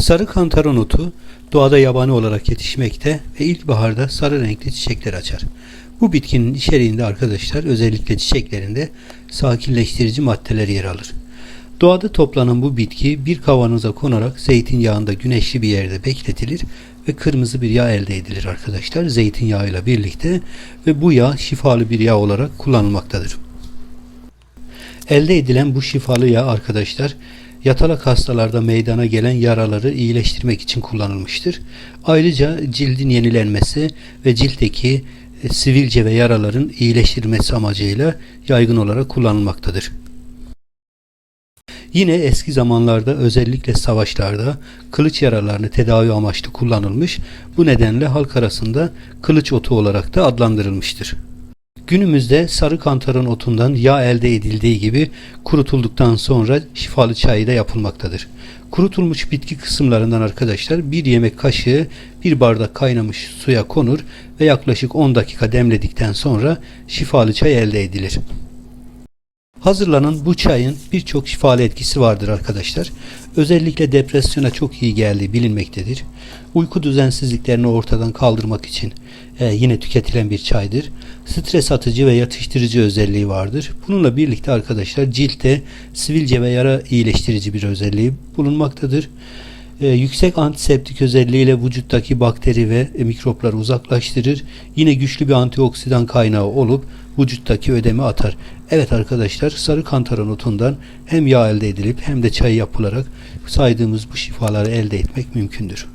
Sarı kantaron otu doğada yabani olarak yetişmekte ve ilkbaharda sarı renkli çiçekler açar. Bu bitkinin içeriğinde arkadaşlar özellikle çiçeklerinde sakinleştirici maddeler yer alır. Doğada toplanan bu bitki bir kavanoza konarak zeytinyağında güneşli bir yerde bekletilir ve kırmızı bir yağ elde edilir arkadaşlar zeytinyağıyla birlikte ve bu yağ şifalı bir yağ olarak kullanılmaktadır. Elde edilen bu şifalı yağ arkadaşlar yatalak hastalarda meydana gelen yaraları iyileştirmek için kullanılmıştır. Ayrıca cildin yenilenmesi ve ciltteki e, sivilce ve yaraların iyileştirilmesi amacıyla yaygın olarak kullanılmaktadır. Yine eski zamanlarda özellikle savaşlarda kılıç yaralarını tedavi amaçlı kullanılmış. Bu nedenle halk arasında kılıç otu olarak da adlandırılmıştır. Günümüzde sarı kantaron otundan yağ elde edildiği gibi kurutulduktan sonra şifalı çayı da yapılmaktadır. Kurutulmuş bitki kısımlarından arkadaşlar bir yemek kaşığı bir bardak kaynamış suya konur ve yaklaşık 10 dakika demledikten sonra şifalı çay elde edilir. Hazırlanan bu çayın birçok şifalı etkisi vardır arkadaşlar. Özellikle depresyona çok iyi geldiği bilinmektedir. Uyku düzensizliklerini ortadan kaldırmak için e, yine tüketilen bir çaydır. Stres atıcı ve yatıştırıcı özelliği vardır. Bununla birlikte arkadaşlar ciltte sivilce ve yara iyileştirici bir özelliği bulunmaktadır. E, yüksek antiseptik özelliğiyle vücuttaki bakteri ve e, mikropları uzaklaştırır. Yine güçlü bir antioksidan kaynağı olup vücuttaki ödemi atar. Evet arkadaşlar sarı kantaron otundan hem yağ elde edilip hem de çay yapılarak saydığımız bu şifaları elde etmek mümkündür.